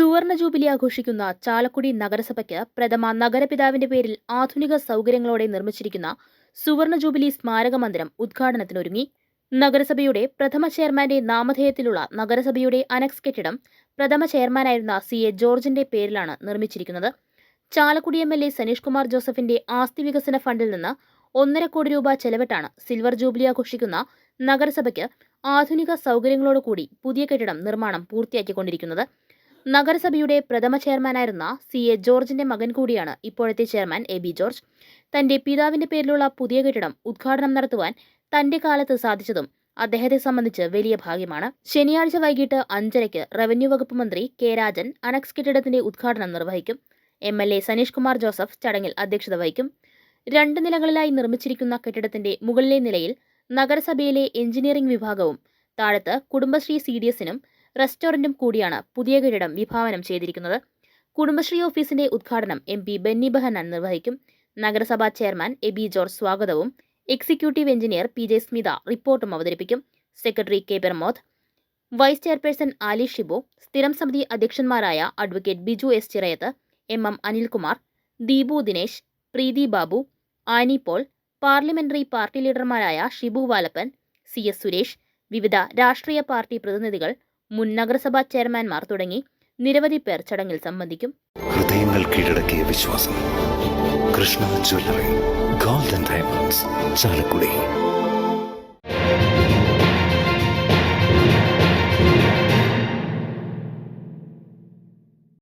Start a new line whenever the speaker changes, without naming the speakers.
സുവർണ ജൂബിലി ആഘോഷിക്കുന്ന ചാലക്കുടി നഗരസഭയ്ക്ക് പ്രഥമ നഗരപിതാവിന്റെ പേരിൽ ആധുനിക സൗകര്യങ്ങളോടെ നിർമ്മിച്ചിരിക്കുന്ന സുവർണ ജൂബിലി സ്മാരക മന്ദിരം ഉദ്ഘാടനത്തിനൊരുങ്ങി. നഗരസഭയുടെ പ്രഥമ ചെയർമാന്റെ നാമധേയത്തിലുള്ള നഗരസഭയുടെ അനക്സ് കെട്ടിടം പ്രഥമ ചെയർമാനായിരുന്ന സി എ ജോർജിന്റെ പേരിലാണ് നിർമ്മിച്ചിരിക്കുന്നത്. Chalakudy M L A Saneesh Kumar ജോസഫിന്റെ ആസ്തി വികസന ഫണ്ടിൽ നിന്ന് ഒന്നര കോടി രൂപ ചെലവിട്ടാണ് സിൽവർ ജൂബിലി ആഘോഷിക്കുന്ന നഗരസഭയ്ക്ക് ആധുനിക സൗകര്യങ്ങളോടുകൂടി പുതിയ കെട്ടിടം നിർമ്മാണം പൂർത്തിയാക്കിക്കൊണ്ടിരിക്കുന്നത്. നഗരസഭയുടെ പ്രഥമ ചെയർമാനായിരുന്ന സി എ ജോർജിന്റെ മകൻ കൂടിയാണ് ഇപ്പോഴത്തെ ചെയർമാൻ എ ബി ജോർജ്. തന്റെ പിതാവിന്റെ പേരിലുള്ള പുതിയ കെട്ടിടം ഉദ്ഘാടനം നടത്തുവാൻ തന്റെ കാലത്ത് സാധിച്ചതും അദ്ദേഹത്തെ സംബന്ധിച്ച് വലിയ ഭാഗ്യമാണ്. ശനിയാഴ്ച വൈകിട്ട് അഞ്ചരയ്ക്ക് റവന്യൂ വകുപ്പ് മന്ത്രി കെ രാജൻ അനക്സ് കെട്ടിടത്തിന്റെ ഉദ്ഘാടനം നിർവഹിക്കും. M L A Saneesh Kumar Joseph ചടങ്ങിൽ അധ്യക്ഷത വഹിക്കും. രണ്ട് നിലകളിലായി നിർമ്മിച്ചിരിക്കുന്ന കെട്ടിടത്തിന്റെ മുകളിലെ നിലയിൽ നഗരസഭയിലെ എഞ്ചിനീയറിംഗ് വിഭാഗവും താഴത്ത് കുടുംബശ്രീ സി ഡി എസിനും റെസ്റ്റോറന്റും കൂടിയാണ് പുതിയ കെട്ടിടം വിഭാവനം ചെയ്തിരിക്കുന്നത്. കുടുംബശ്രീ ഓഫീസിന്റെ ഉദ്ഘാടനം എം പി ബെന്നി ബെഹനാൻ നിർവഹിക്കും. നഗരസഭാ ചെയർമാൻ എ ബി ജോർജ് സ്വാഗതവും executive engineer P J Smitha റിപ്പോർട്ടും അവതരിപ്പിക്കും. Secretary K Pramod vice chairperson Aali Shibu സ്ഥിരം സമിതി അധ്യക്ഷന്മാരായ advocate Biju S Chirayath M M Anilkumar Deepu Dinesh Preethi Babu Annie Paul parliamentary party ലീഡർമാരായ Shibu Valappan C S Suresh വിവിധ രാഷ്ട്രീയ party പ്രതിനിധികൾ മുൻ നഗരസഭാ ചെയർമാൻമാർ തുടങ്ങി നിരവധി പേർ ചടങ്ങിൽ സംബന്ധിക്കും.
ഹൃദയങ്ങൾ കീഴടക്കിയ വിശ്വാസം. Krishna jewellery golden diamonds Chalakudy.